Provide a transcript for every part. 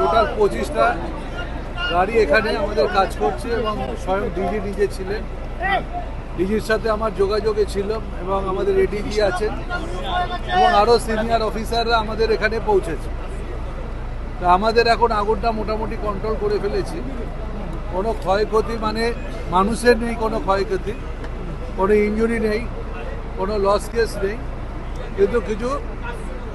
Total পঁচিশটা গাড়ি এখানে আমাদের কাজ করছে এবং স্বয়ং ডিজি নিজে ছিলেন। ডিজির সাথে আমার যোগাযোগে ছিল এবং আমাদের এডিজি আছেন এবং আরও সিনিয়র অফিসাররা আমাদের এখানে পৌঁছেছে। তা আমাদের এখন আগুনটা মোটামুটি কন্ট্রোল করে ফেলেছি। কোনো ক্ষয়ক্ষতি মানে মানুষের নেই কোনো ক্ষয়ক্ষতি, কোনো ইঞ্জুরি নেই, কোনো লস কেস নেই। কিন্তু কিছু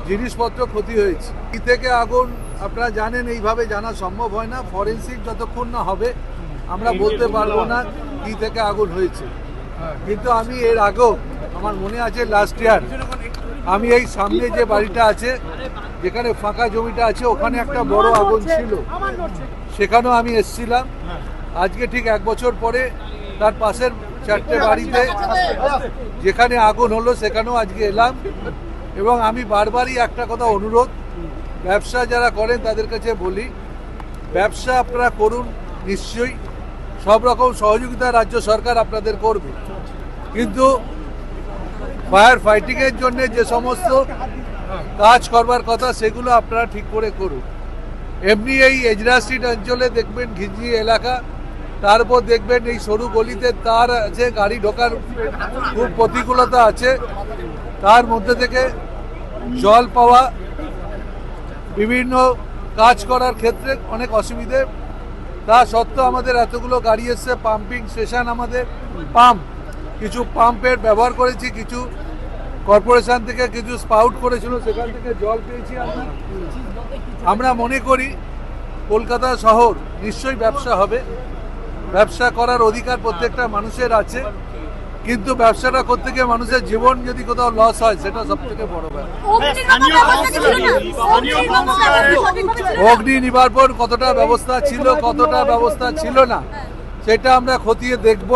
জিনিসপত্র ক্ষতি হয়েছে। কি থেকে আগুন আপনারা জানেন এইভাবে জানা সম্ভব হয় না। ফরেন্সিক যতক্ষণ না হবে আমরা বলতে পারব না কি থেকে আগুন হয়েছে। কিন্তু আমি এর আগেও আমার মনে আছে লাস্ট ইয়ার আমি এই সামনে যে বাড়িটা আছে যেখানে ফাঁকা জমিটা আছে ওখানে একটা বড় আগুন ছিল। সেখানেও আমি এসেছিলাম। আজকে ঠিক এক বছর পরে তার পাশের চারটে বাড়িতে যেখানে আগুন হলো সেখানেও আজকে এলাম। এবং আমি বারবারই একটা কথা অনুরোধ ব্যবসা যারা করেন, তাদের কাছে বলি, ব্যবসা আপনারা করুন, নিশ্চয়ই। সব রকম সহযোগিতা রাজ্য সরকার আপনাদের করবে। কিন্তু ফায়ার ফাইটিংয়ের জন্য যে সমস্ত কাজ করবার কথা, সেগুলো আপনারা ঠিক করে করুন। এমনি এই এজরা স্ট্রিট অঞ্চলে দেখবেন ঘিঞ্জি এলাকা তারপর দেখবেন এই সরু গলিতে তার আছে, গাড়ি ঢোকার খুব প্রতিকূলতা আছে। তার মধ্যে থেকে জল পাওয়া বিভিন্ন কাজ করার ক্ষেত্রে অনেক অসুবিধে। তা সত্ত্বেও আমাদের এতগুলো গাড়ি এসছে, পাম্পিং স্টেশন আমাদের, পাম্প। কিছু পাম্পের ব্যবহার করেছি, কিছু কর্পোরেশন থেকে কিছু স্পাউট করেছিল, সেখান থেকে জল পেয়েছি আমরা। আমরা মনে করি কলকাতা শহর নিশ্চয়ই ব্যবসা হবে। ব্যবসা করার অধিকার প্রত্যেকটা মানুষের আছে। কিন্তু ব্যবসাটা করতে গিয়ে মানুষের জীবন যদি কোথাও লস হয় সেটা সব থেকে বড় ব্যাপার। অগ্নি নিবারণ কতটা ব্যবস্থা ছিল কতটা ব্যবস্থা ছিল না সেটা আমরা খতিয়ে দেখব।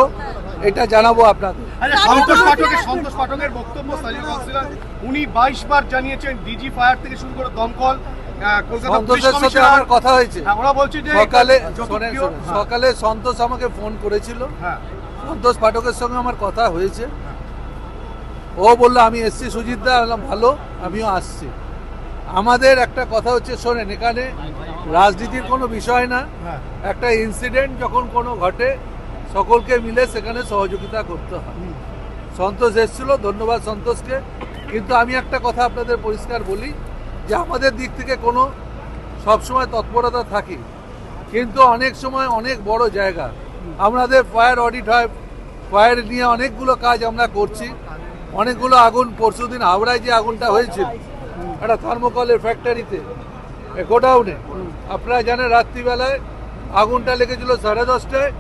এটা জানাব আপনাদের। সন্তোষ পাঠকের সন্তোষ পাঠকের বক্তব্য স্থানীয় কাউন্সিলর উনি বাইশ বার জানিয়েছেন ডিজি ফায়ার থেকে শুরু করে দমকল সন্তোষের সাথে আমার কথা হয়েছে। হ্যাঁ, ওরা বলছে যে সকালে শোনেন, সকালে সন্তোষ আমাকে ফোন করেছিল। হ্যাঁ। সন্তোষ পাঠকের সঙ্গে আমার কথা হয়েছে। ও বলল, আমি এসছি সুজিত দা। বললাম, ভালো, আমিও আসছি। আমাদের একটা কথা হচ্ছে, শোনেন, এখানে রাজনীতির কোনো বিষয় না। একটা ইনসিডেন্ট যখন কোনো ঘটে, সকলকে মিলে সেখানে সহযোগিতা করতে হয়। সন্তোষ এসেছিল, ধন্যবাদ সন্তোষকে। কিন্তু আমি একটা কথা আপনাদের পরিষ্কার বলি, যে আমাদের দিক থেকে কোনো সবসময় তৎপরতা থাকে। কিন্তু অনেক সময় অনেক বড় জায়গা আমাদের ফায়ার অডিট হয়। ফায়ার নিয়ে অনেকগুলো কাজ আমরা করছি। অনেকগুলো আগুন, পরশুদিন হাওড়ায় যে আগুনটা হয়েছিল, একটা থার্মোকলের ফ্যাক্টরিতে গোডাউনে আপনারা জানেন, রাত্রিবেলায় আগুনটা লেগেছিল সাড়ে দশটায়।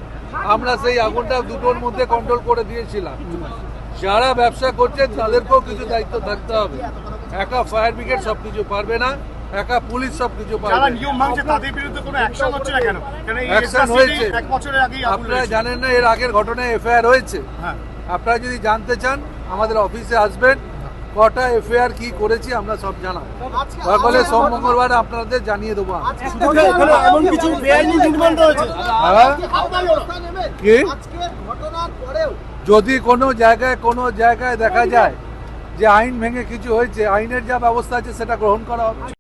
আমরা সেই আগুনটা দুটোর মধ্যে কন্ট্রোল করে দিয়েছিলাম। যারা ব্যবসা করছেন, তাদেরকেও কিছু দায়িত্ব থাকতে হবে। একা ফায়ার ব্রিগেড সব কিছু পারবে না। একা পুলিশ সব কিছু যারা নিয়ম ভাঙছে তাদের বিরুদ্ধে কোনো অ্যাকশন হচ্ছে না কেন? কেন এই হয়েছে। এক বছরের আগেই আপনারা জানেন না এর আগের ঘটনায় এফআইআর হয়েছে। হ্যাঁ। আপনারা যদি জানতে চান আমাদের অফিসে আসবেন কটা এফআইআর কি করেছি আমরা সব জানাব। সোম মঙ্গলবার আপনাদের জানিয়ে দেবো হ্যাঁ? কি? পরেও যদি কোনো জায়গায় কোনো জায়গায় দেখা যায় যে আইন ভেঙে কিছু হয়েছে আইনের যা ব্যবস্থা আছে সেটা গ্রহণ করা হবে।